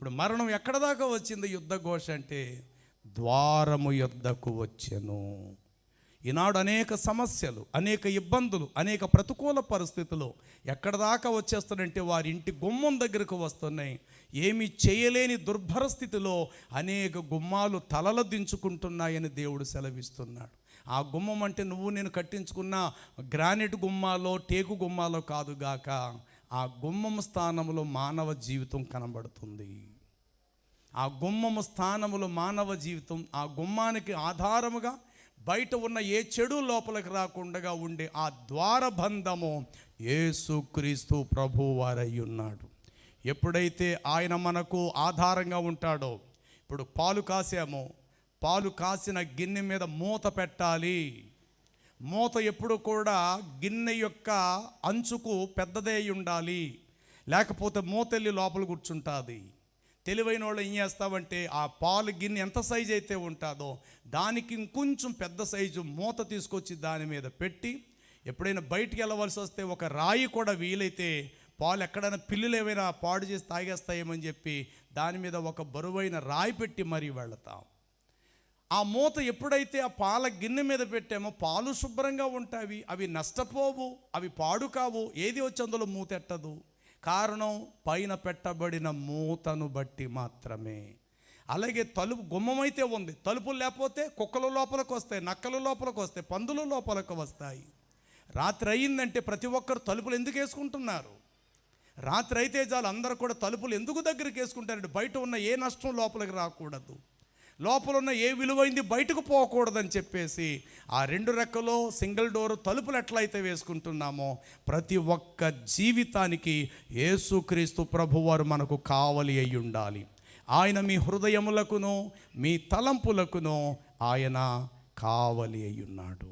ఇప్పుడు మరణం ఎక్కడ దాకా వచ్చింది? యుద్ధ ఘోష అంటే ద్వారము యుద్ధకు వచ్చెను. ఈనాడు అనేక సమస్యలు అనేక ఇబ్బందులు అనేక ప్రతికూల పరిస్థితులు ఎక్కడ దాకా వచ్చేస్తున్నాయంటే వారి ఇంటి గుమ్మం దగ్గరకు వస్తున్నాయి. ఏమి చేయలేని దుర్భర స్థితిలో అనేక గుమ్మాలు తలలు దించుకుంటున్నాయని దేవుడు సెలవిస్తున్నాడు. ఆ గుమ్మం అంటే నువ్వు నేను కట్టించుకున్న గ్రానైట్ గుమ్మాలో టేకు గుమ్మాలో కాదుగాక ఆ గుమ్మం స్థానంలో మానవ జీవితం కనబడుతుంది. ఆ గుమ్మము స్థానములో మానవ జీవితం ఆ గుమ్మానికి ఆధారముగా బయట ఉన్న ఏ చెడు లోపలికి రాకుండా ఉండే ఆ ద్వారబంధము యేసుక్రీస్తు ప్రభు వారై ఉన్నాడు. ఎప్పుడైతే ఆయన మనకు ఆధారంగా ఉంటాడో ఇప్పుడు పాలు కాసాము. పాలు కాసిన గిన్నె మీద మూత పెట్టాలి. మూత ఎప్పుడు కూడా గిన్నె యొక్క అంచుకు పెద్దదే ఉండాలి. లేకపోతే మూతెల్లి లోపల కూర్చుంటుంది. తెలివైన వాళ్ళు ఏం చేస్తామంటే ఆ పాలు గిన్నె ఎంత సైజు అయితే ఉంటుందో దానికి ఇంకొంచెం పెద్ద సైజు మూత తీసుకొచ్చి దాని మీద పెట్టి ఎప్పుడైనా బయటికి వెళ్ళవలసి వస్తే ఒక రాయి కూడా వీలైతే పాలు ఎక్కడైనా పిల్లులు ఏమైనా పాడు చేసి తాగేస్తాయేమని చెప్పి దాని మీద ఒక బరువైన రాయి పెట్టి మరీ వెళతాం. ఆ మూత ఎప్పుడైతే ఆ పాల గిన్నె మీద పెట్టామో పాలు శుభ్రంగా ఉంటాయి. అవి నష్టపోవు అవి పాడు కావు. ఏది వచ్చి అందులో మూత ఎట్టదు? కారణం పైన పెట్టబడిన మూతను బట్టి మాత్రమే. అలాగే తలుపు గుమ్మమైతే ఉంది. తలుపులు లేకపోతే కుక్కల లోపలికి వస్తాయి నక్కల లోపలికి వస్తాయి పందుల లోపలికి వస్తాయి. రాత్రి అయ్యిందంటే ప్రతి ఒక్కరు తలుపులు ఎందుకు వేసుకుంటున్నారు? రాత్రి అయితే చాలు అందరూ కూడా తలుపులు ఎందుకు దగ్గరికి వేసుకుంటారంటే బయట ఉన్న ఏ నష్టం లోపలికి రాకూడదు. లోపల ఉన్న ఏ విలువైంది బయటకు పోకూడదని చెప్పేసి ఆ రెండు రెక్కలో సింగిల్ డోర్ తలుపులు ఎట్లయితే వేసుకుంటున్నామో ప్రతి ఒక్క జీవితానికి యేసుక్రీస్తు ప్రభువారు మనకు కావలి అయి ఉండాలి. ఆయన మీ హృదయములకును మీ తలంపులకును ఆయన కావలి అయి ఉన్నాడు.